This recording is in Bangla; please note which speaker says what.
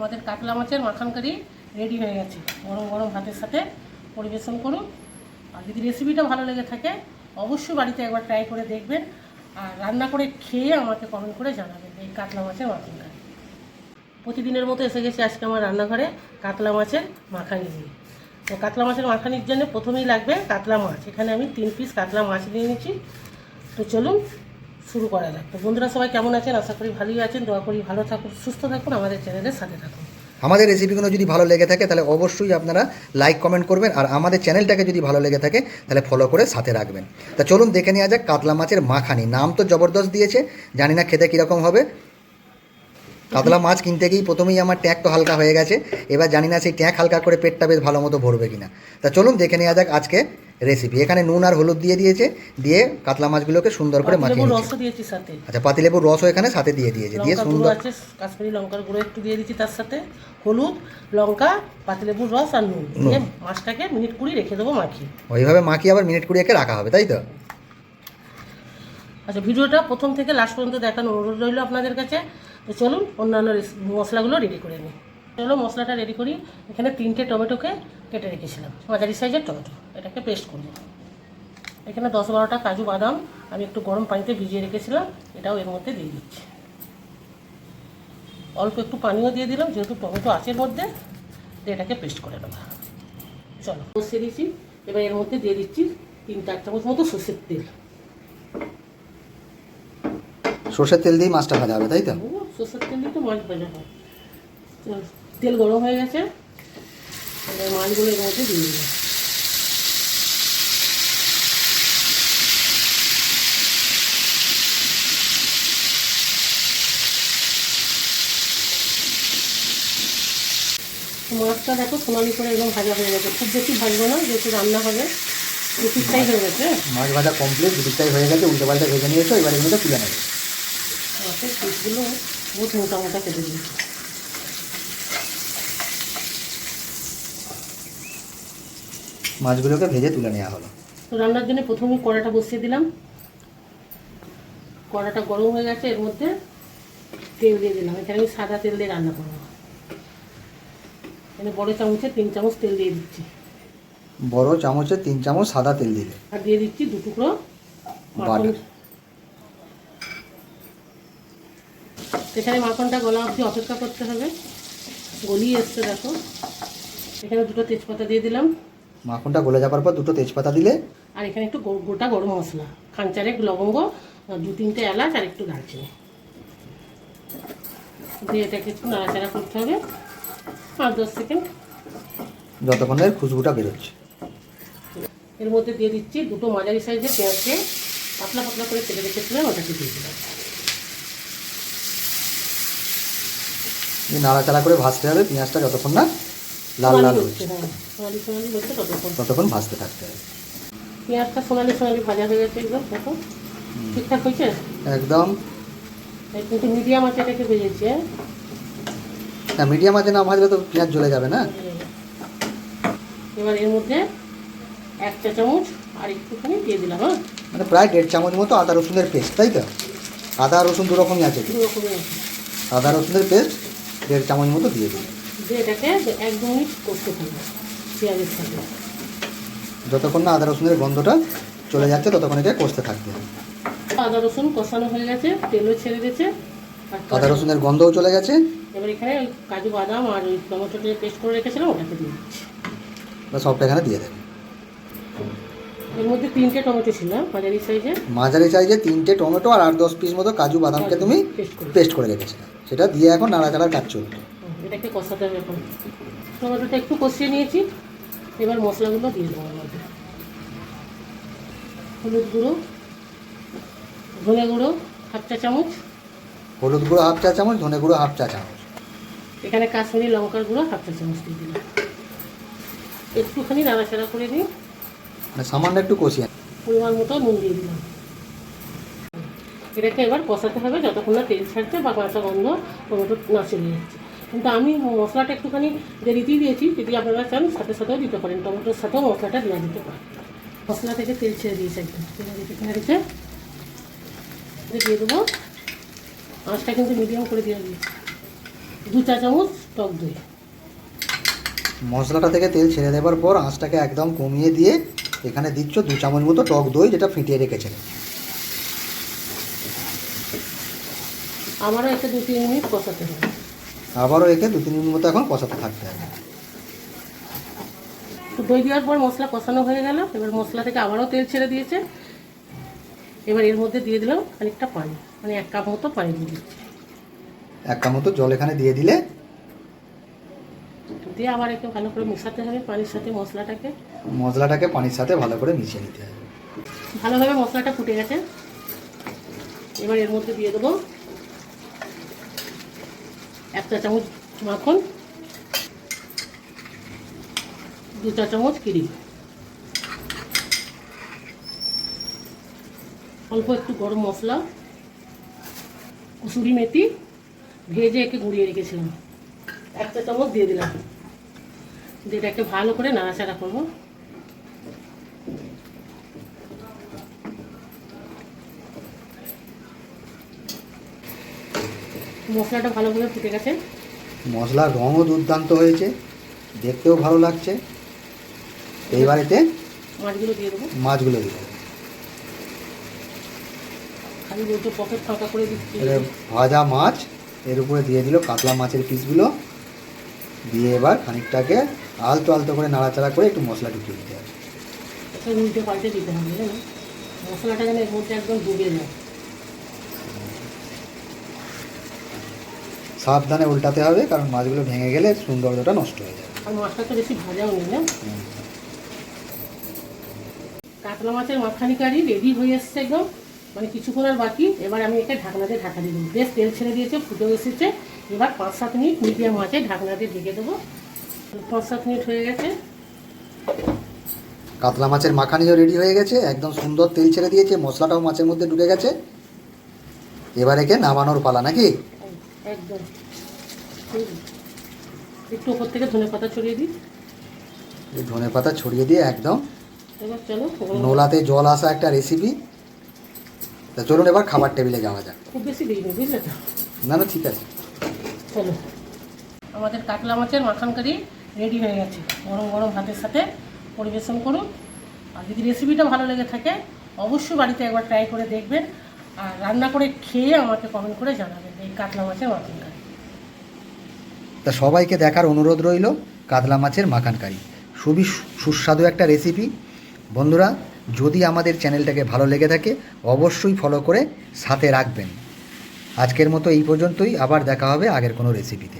Speaker 1: আমাদের কাতলা মাছের মাখান কারি রেডি হয়ে গেছে। গরম গরম ভাতের সাথে পরিবেশন করুন। আর যদি রেসিপিটা ভালো লেগে থাকে, অবশ্যই বাড়িতে একবার ট্রাই করে দেখবেন। আর রান্না করে খেয়ে আমাকে কমেন্ট করে জানাবেন এই কাতলা মাছের মাখান কারি প্রতিদিনের মতো এসে গেছি আজকে আমার রান্নাঘরে কাতলা মাছের মাখানি নিয়ে তো কাতলা মাছের মাখানির জন্য প্রথমেই লাগবে কাতলা মাছ। এখানে আমি তিন পিস কাতলা মাছ নিয়ে নিয়েছি তো চলুন শুরু করা যাক। তো বন্ধুরা সবাই কেমন আছেন? আশা করি ভালোই আছেন। দোয়া করি ভালো থাকুন, সুস্থ থাকুন, আমাদের চ্যানেলের সাথে থাকুন।
Speaker 2: আমাদের রেসিপিগুলো যদি ভালো লেগে থাকে, তাহলে অবশ্যই আপনারা লাইক কমেন্ট করবেন, আর আমাদের চ্যানেলটাকে যদি ভালো লেগে থাকে, তাহলে ফলো করে সাথে রাখবেন। তা চলুন দেখে নেওয়া যাক কাতলা মাছের মাখানি। নাম তো জবরদস্ত দিয়েছে, জানি না খেতে কীরকম হবে। কাতলা মাছ কিনতে গিয়েই প্রথমেই আমার ট্যাঁক তো হালকা হয়ে গেছে, এবার জানি না সেই ট্যাঁক হালকা করে পেটটা বেশ ভালো মতো ভরবে কিনা। তা চলুন দেখে নেওয়া যাক আজকে রেসিপি এখানে নুন আর হলুদ দিয়ে দিয়েছে দিয়ে কাতলা মাছগুলোকে সুন্দর করে মাখিয়ে
Speaker 1: দিয়েছি সাথে।
Speaker 2: আচ্ছা পাতিলেবুর রসও এখানে সাথে দিয়ে দিয়েছে। দিয়ে সুন্দর
Speaker 1: আছে কাশ্মীরি লঙ্কার গুঁড়ো একটু দিয়ে দিচ্ছি তার সাথে। হলুদ লঙ্কা পাতিলেবুর রস আর নুন। দিয়ে মাছটাকে মিনিট কুড়ি রেখে দেবো মাখিয়ে।
Speaker 2: ওইভাবে মাখিয়ে আবার মিনিট কুড়ি একে রাখা হবে তাই তো?
Speaker 1: আচ্ছা ভিডিওটা প্রথম থেকে লাস্ট পর্যন্ত দেখানোর অনুরোধ রইল আপনাদের কাছে। তো চলুন অন্যান্য মশলাগুলো রেডি করে নিই। চলো মশলাটা রেডি করি। এখানে তিনটে টমেটোকে কেটে রেখেছিলাম। মাঝারি সাইজের টমেটো। এটাকে পেস্ট করব। এখানে দশ বারোটা কাজু বাদাম আমি একটু গরম পানিতে ভিজিয়ে রেখেছিলাম। এটাও এর মধ্যে দিয়ে দিচ্ছি। অল্প একটু পানিও দিয়ে দিলাম যেহেতু টমেটো আছে মধ্যে এটাকে পেস্ট করে নেব। চলো বসিয়ে দিচ্ছি এবার এর মধ্যে দিয়ে দিচ্ছি তিন চার চামচ মতো সর্ষের তেল।
Speaker 2: সর্ষের তেল দিয়ে মাছটা ভাজা হবে তাই তো?
Speaker 1: সর্ষের তেল দিয়ে তো মাছ ভাজা হয়। তেল গরম হয়ে গেছে। এবার মাছগুলো এর মধ্যে দিয়ে দেবো। মাছটা দেখো সোনালি করে একদম ভাজা হয়ে গেছে। খুব বেশি ভাজবো না যেহেতু রান্না হবে। হয়ে গেছে।
Speaker 2: মাছ ভাজা কমপ্লিট দুদিকটাই হয়ে গেছে উল্টো পাল্টা ভেজে নিয়েছো এবার এগুলোকে তুলে নেবে।
Speaker 1: মাছের পিসগুলো বহুত মোটা মোটা কেটে দিয়েছি।
Speaker 2: মাছগুলোকে ভেজে তুলে নেওয়া হলো।
Speaker 1: তো রান্নার জন্য প্রথমে কড়াটা বসিয়ে দিলাম। কড়াটা গরম হয়ে গেছে এর মধ্যে তেল দিয়ে দিলাম। এখানে আমি সাদা তেল দিয়ে রান্না করব। এখানে বড় চামচে তিন চামচ তেল দিয়ে দিচ্ছি।
Speaker 2: বড় চামচে তিন চামচ সাদা তেল দিলে।
Speaker 1: আর দিয়ে দিচ্ছি দু টুকরো এখানে মাখনটা গলা অবধি অপেক্ষা করতে হবে। গলিয়ে এসছে দেখো। এখানে দুটো তেজপাতা দিয়ে দিলাম।
Speaker 2: মাখনটা গলে যাবার পর দুটো তেজপাতা দিলে?
Speaker 1: আর এখানে একটু গোটা গরম মশলা। খানচারেক লবঙ্গ আর দু তিনটে এলাচ আর একটু দারচিনি। দিয়ে এটাকে একটু নাড়াচাড়া করতে হবে। পাঁচ দশ সেকেন্ড।
Speaker 2: যতক্ষণ এর খুশবুটা বেরোচ্ছে।
Speaker 1: এর মধ্যে দিয়ে দিচ্ছি দুটো মাঝারি সাইজের পেঁয়াজকে। পাতলা পাতলা করে কেটে রেখেছিলাম ওটাকে দিয়ে দিলাম।
Speaker 2: নাড়াচাড়া করে ভাজতে হবে পেঁয়াজটা যতক্ষণ না লাল লাল হচ্ছে
Speaker 1: হ্যাঁ। সোনালি সোনালি হচ্ছে ততক্ষণ
Speaker 2: ততক্ষণ ভাজতে থাকতে হবে।
Speaker 1: পেঁয়াজটা সোনালি সোনালি ভাজা হয়ে গেছে একদম দেখো। ঠিকঠাক হয়েছে?
Speaker 2: একদম।
Speaker 1: কিন্তু মিডিয়াম আছে এটাকে ভেজেছি হ্যাঁ।
Speaker 2: মিডিয়াম আছে না ভাজলে তো পেঁয়াজ জ্বলে যাবে না?
Speaker 1: এবার এর মধ্যে এক চা চামচ আর একটুখানি দিয়ে দিলাম হ্যাঁ।
Speaker 2: মানে প্রায় দেড় চামচ মতো আদা রসুনের পেস্ট তাই তো? আদা রসুন দু রকমই আছে।
Speaker 1: দু রকমের আছে।
Speaker 2: আদা রসুনের পেস্ট দেড় চামচ মতো দিয়ে দিন
Speaker 1: দিয়ে এটাকে এক দু মিনিট করতে থাকবে পেঁয়াজের সাথে
Speaker 2: যতক্ষণ না আদা রসুনের গন্ধটা চলে যাচ্ছে ততক্ষণ একে কষতে থাকবে।
Speaker 1: আদা রসুন কষানো হয়ে গেছে তেলও ছেড়ে দিয়েছে
Speaker 2: আদা রসুনের গন্ধও চলে গেছে।
Speaker 1: এবার এখানে ওই কাজু বাদাম আর ওই টমেটোটা পেস্ট করে রেখেছিলাম ওটাকে দিয়ে দিচ্ছি।
Speaker 2: বা সবটা এখানে দিয়ে দেবে।
Speaker 1: এর মধ্যে তিনটে টমেটো ছিল মাঝারি সাইজে
Speaker 2: মাঝারি সাইজে তিনটে টমেটো আর আট দশ পিস মতো কাজু বাদামকে তুমি
Speaker 1: পেস্ট করে
Speaker 2: পেস্ট করে রেখেছিলে। সেটা দিয়ে এখন নাড়াচাড়ার কাজ চলবে।
Speaker 1: এটাকে কষাতে হবে এখন। টমেটোটা একটু কষিয়ে নিয়েছি। এবার মশলাগুলো দিয়ে দেবো এর মধ্যে। হলুদ গুঁড়ো ধনে গুঁড়ো হাফ চা চামচ।
Speaker 2: হলুদ গুঁড়ো হাফ চা চামচ ধনে গুঁড়ো হাফ চা চামচ।
Speaker 1: এখানে কাশ্মীরি লঙ্কার গুঁড়ো হাফ চা চামচ দিয়ে দিলাম। একটুখানি নাড়াচাড়া করে নিই।
Speaker 2: মানে সামান্য একটু কষিয়ে
Speaker 1: পরিমাণ মতো নুন দিয়ে দিলাম। এটাকে এবার কষাতে হবে যতক্ষণ না তেল ছাড়ছে বা কাঁচা গন্ধ টমেটো না চলে যাচ্ছে। কিন্তু আমি মশলাটা একটুখানি দেরিতেই দিয়েছি যদি আপনারা চান সাথে সাথেও দিতে পারেন টমেটোর সাথেও মশলাটা দেওয়া দিতে পারেন। মশলা থেকে তেল ছেড়ে দিয়েছে একদম। তেল দিতে দিয়ে দেবো। আঁচটা কিন্তু মিডিয়াম করে দিয়ে দিয়েছি। দু চা চামচ টক দই।
Speaker 2: মশলাটা থেকে তেল ছেড়ে দেওয়ার পর আঁচটাকে একদম কমিয়ে দিয়ে এখানে দিচ্ছ দু চামচ মতো টক দই যেটা ফিটিয়ে রেখেছেন।
Speaker 1: আমারও একটা দু তিন মিনিট কষাতে হবে।
Speaker 2: আবারও একে দু তিন মিনিট মতো এখন কষাতে থাকতে হবে।
Speaker 1: দই দেওয়ার পর মশলা কষানো হয়ে গেল। এবার মশলা থেকে আবারও তেল ছেড়ে দিয়েছে। এবার এর মধ্যে দিয়ে দিলাম খানিকটা পানি মানে এক কাপ মতো পানি দিয়ে দিচ্ছি।
Speaker 2: এক কাপ মতো জল এখানে দিয়ে দিলে
Speaker 1: দিয়ে আবার একটু ভালো করে মেশাতে হবে পানির সাথে মশলাটাকে।
Speaker 2: মশলাটাকে পানির সাথে ভালো করে মিশিয়ে নিতে হবে।
Speaker 1: ভালোভাবে মশলাটা ফুটে গেছে। এবার এর মধ্যে দিয়ে দেবো এক চা চামচ মাখন, দু চা চামচ কিরি। অল্প একটু গরম মশলা, কুসুরি মেথি ভেজে একে গুঁড়িয়ে রেখেছিলাম। এক চা চামচ দিয়ে দিলাম। দিয়ে এটাকে ভালো করে নাড়াচাড়া করব। মশলাটা ভালোভাবে ফুটে গেছে।
Speaker 2: মশলার রঙও দুর্দান্ত হয়েছে দেখতেও ভালো লাগছে। এইবার এতে
Speaker 1: মাছগুলো দিয়ে দেবো।
Speaker 2: মাছগুলো
Speaker 1: খালি বলতে পকেট ফাঁকা করে দিচ্ছি।
Speaker 2: ভাজা মাছ এর উপরে দিয়ে দিল কাতলা মাছের পিসগুলো। দিয়ে এবার খানিকটাকে আলতো আলতো করে নাড়াচাড়া করে একটু মশলা ঢুকিয়ে দিতে হবে।
Speaker 1: উল্টে পাল্টে দিতে হবে মশলাটা যেন এর মধ্যে একদম ডুবে যায়।
Speaker 2: সাবধানে উল্টাতে হবে কারণ মাছগুলো ভেঙে গেলে সৌন্দর্যটা নষ্ট হয়ে যাবে।
Speaker 1: আর তো বেশি ভাজাও নেই না? কাতলা মাছের মাখানি কারি রেডি হয়ে এসছে একদম। মানে কিছুক্ষণ আর বাকি। এবার আমি একে ঢাকনাতে ঢাকা দিয়ে দেবো। বেশ তেল ছেড়ে দিয়েছে ফুটে এসেছে। এবার পাঁচ সাত মিনিট মিডিয়াম মাছে ঢাকনাতে ঢেকে দেবো। পাঁচ সাত মিনিট হয়ে গেছে।
Speaker 2: কাতলা মাছের মাখানিও রেডি হয়ে গেছে একদম সুন্দর তেল ছেড়ে দিয়েছে মশলাটাও মাছের মধ্যে ঢুকে গেছে। এবার একে নামানোর পালা নাকি?
Speaker 1: একদম। একটু ওপর থেকে ধনে পাতা ছড়িয়ে দিই।
Speaker 2: এই ধনে পাতা ছড়িয়ে দিয়ে একদম
Speaker 1: এবার চলো
Speaker 2: নোলাতে জল আসা একটা রেসিপি তা চলুন এবার খাবার টেবিলে যাওয়া যাক।
Speaker 1: খুব বেশি দিইনি বুঝলে তো?
Speaker 2: না না ঠিক আছে।
Speaker 1: চলো। আমাদের কাতলা মাছের মাখান কারি রেডি হয়ে গেছে। গরম গরম ভাতের সাথে পরিবেশন করুন। আর যদি রেসিপিটা ভালো লেগে থাকে অবশ্যই বাড়িতে একবার ট্রাই করে দেখবেন। আর রান্না করে খেয়ে আমাকে কমেন্ট করে জানাবেন এই কাতলা মাছের মাখান কারি।
Speaker 2: তা সবাইকে দেখার অনুরোধ রইল, কাতলা মাছের মাখান কারি। খুবই সুস্বাদু একটা রেসিপি বন্ধুরা, যদি আমাদের চ্যানেলটাকে ভালো লেগে থাকে, অবশ্যই ফলো করে সাথে রাখবেন। আজকের মতো এই পর্যন্তই, আবার দেখা হবে আগের কোনো রেসিপিতে